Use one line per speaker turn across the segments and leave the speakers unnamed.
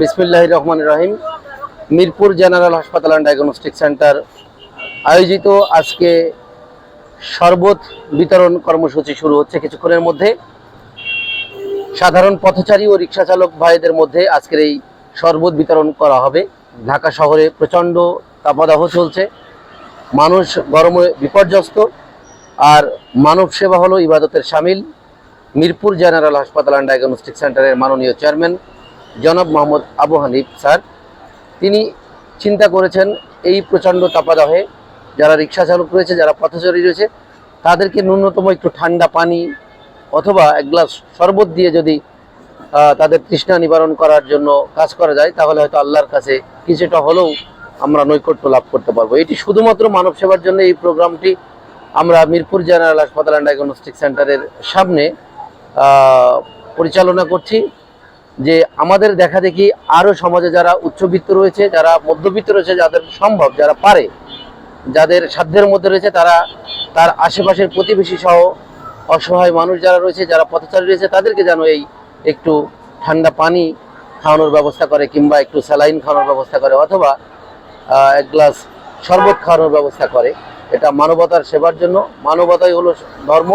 বিসমিল্লাহ রহমান রহিম। মিরপুর জেনারেল হাসপাতাল অ্যান্ড ডায়াগনস্টিক সেন্টার আয়োজিত আজকে শরবত বিতরণ কর্মসূচি শুরু হচ্ছে কিছুক্ষণের মধ্যে। সাধারণ পথচারী ও রিক্সা চালক ভাইদের মধ্যে আজকের এই শরবত বিতরণ করা হবে। ঢাকা শহরে প্রচণ্ড তাপদাহ চলছে। মানুষ গরমে বিপর্যস্ত আর মানব সেবা হলো ইবাদতের সামিল। মিরপুর জেনারেল হাসপাতাল অ্যান্ড ডায়াগনস্টিক সেন্টারের মাননীয় চেয়ারম্যান জনাব মোহাম্মদ আবু হানিফ, স্যার। তিনি চিন্তা করেছেন, এই প্রচণ্ড তাপাদহে যারা রিক্সা চালক রয়েছে, যারা পথচারী রয়েছে, তাদেরকে ন্যূনতম একটু ঠান্ডা পানি অথবা এক গ্লাস শরবত দিয়ে যদি তাদের তৃষ্ণা নিবারণ করার জন্য কাজ করা যায়, তাহলে হয়তো আল্লাহর কাছে কিছুটা হলেও আমরা নৈকট্য লাভ করতে পারব। এটি শুধুমাত্র মানব সেবার জন্য এই প্রোগ্রামটি আমরা মিরপুর জেনারেল হাসপাতাল অ্যান্ড ডায়াগনস্টিক সেন্টারের সামনে পরিচালনা করছি। যে আমাদের দেখা দেখি আরও সমাজে যারা উচ্চবিত্ত রয়েছে, যারা মধ্যবিত্ত রয়েছে, যাদের সম্ভব, যারা পারে, যাদের সাধ্যের মধ্যে রয়েছে, তারা তার আশেপাশের প্রতিবেশী সহ অসহায় মানুষ যারা রয়েছে, যারা পথচারী রয়েছে, তাদেরকে যেন এই একটু ঠান্ডা পানি খাওয়ানোর ব্যবস্থা করে কিংবা একটু স্যালাইন খাওয়ানোর ব্যবস্থা করে অথবা এক গ্লাস শরবত খাওয়ানোর ব্যবস্থা করে। এটা মানবতার সেবার জন্য। মানবতাই হলো ধর্ম,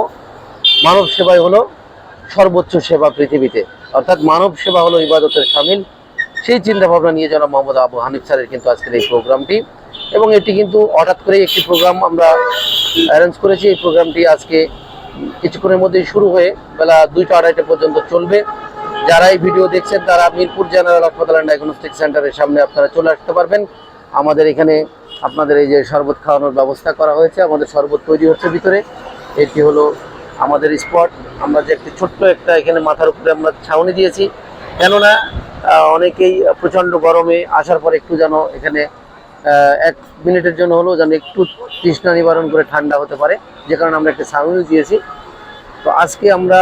মানব সেবাই হলো সর্বোচ্চ সেবা পৃথিবীতে। অর্থাৎ মানব সেবা হলো ইবাদতের সামিল। সেই চিন্তা ভাবনা নিয়ে জনাব মোহাম্মদ আবু হানিফ স্যারের কিন্তু আজকের এই প্রোগ্রামটি। এবং এটি কিন্তু হঠাৎ করেই একটি প্রোগ্রাম আমরা অ্যারেঞ্জ করেছি। এই প্রোগ্রামটি আজকে কিছুক্ষণের মধ্যেই শুরু হয়ে বেলা দুইটা আড়াইটা পর্যন্ত চলবে। যারা এই ভিডিও দেখছেন, তারা মিরপুর জেনারেল হাসপাতাল অ্যান্ড ডায়াগনস্টিক সেন্টারের সামনে আপনারা চলে আসতে পারবেন। আমাদের এখানে আপনাদের এই যে শরবত খাওয়ানোর ব্যবস্থা করা হয়েছে। আমাদের শরবত তৈরি হচ্ছে ভিতরে। এটি হলো আমাদের স্পট। আমরা যে একটি ছোট্ট একটা এখানে মাথার উপরে আমরা ছাউনি দিয়েছি। কেননা অনেকেই প্রচণ্ড গরমে আসার পর একটু যেন এখানে এক মিনিটের জন্য হলেও যেন একটু তৃষ্ণা নিবারণ করে ঠান্ডা হতে পারে। যে কারণে আমরা একটা ছাউনি দিয়েছি। তো আজকে আমরা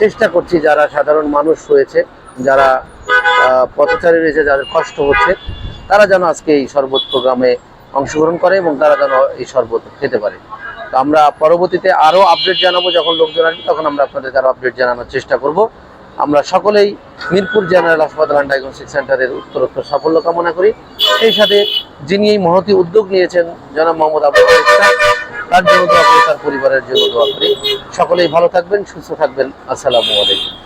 চেষ্টা করছি যারা সাধারণ মানুষ রয়েছে, যারা পথচারী রয়েছে, যাদের কষ্ট হচ্ছে, তারা যেন আজকে এই শরবত প্রোগ্রামে অংশগ্রহণ করে এবং তারা যেন এই শরবত খেতে পারে। তো আমরা পরবর্তীতে আরও আপডেট জানাব যখন লোকজন আসবে, তখন আমরা আপনাদের আরও আপডেট জানানোর চেষ্টা করব। আমরা সকলেই মিরপুর জেনারেল হাসপাতাল অ্যান্ড ডায়াগনস্টিক সেন্টারের উত্তরোত্তর সাফল্য কামনা করি। সেই সাথে যিনি এই মহতি উদ্যোগ নিয়েছেন, জনাব মোহাম্মদ আব্দুল তার জন্য দোয়া করি, তার পরিবারের জন্য দোয়া করি। সকলেই ভালো থাকবেন, সুস্থ থাকবেন। আসসালামু আলাইকুম।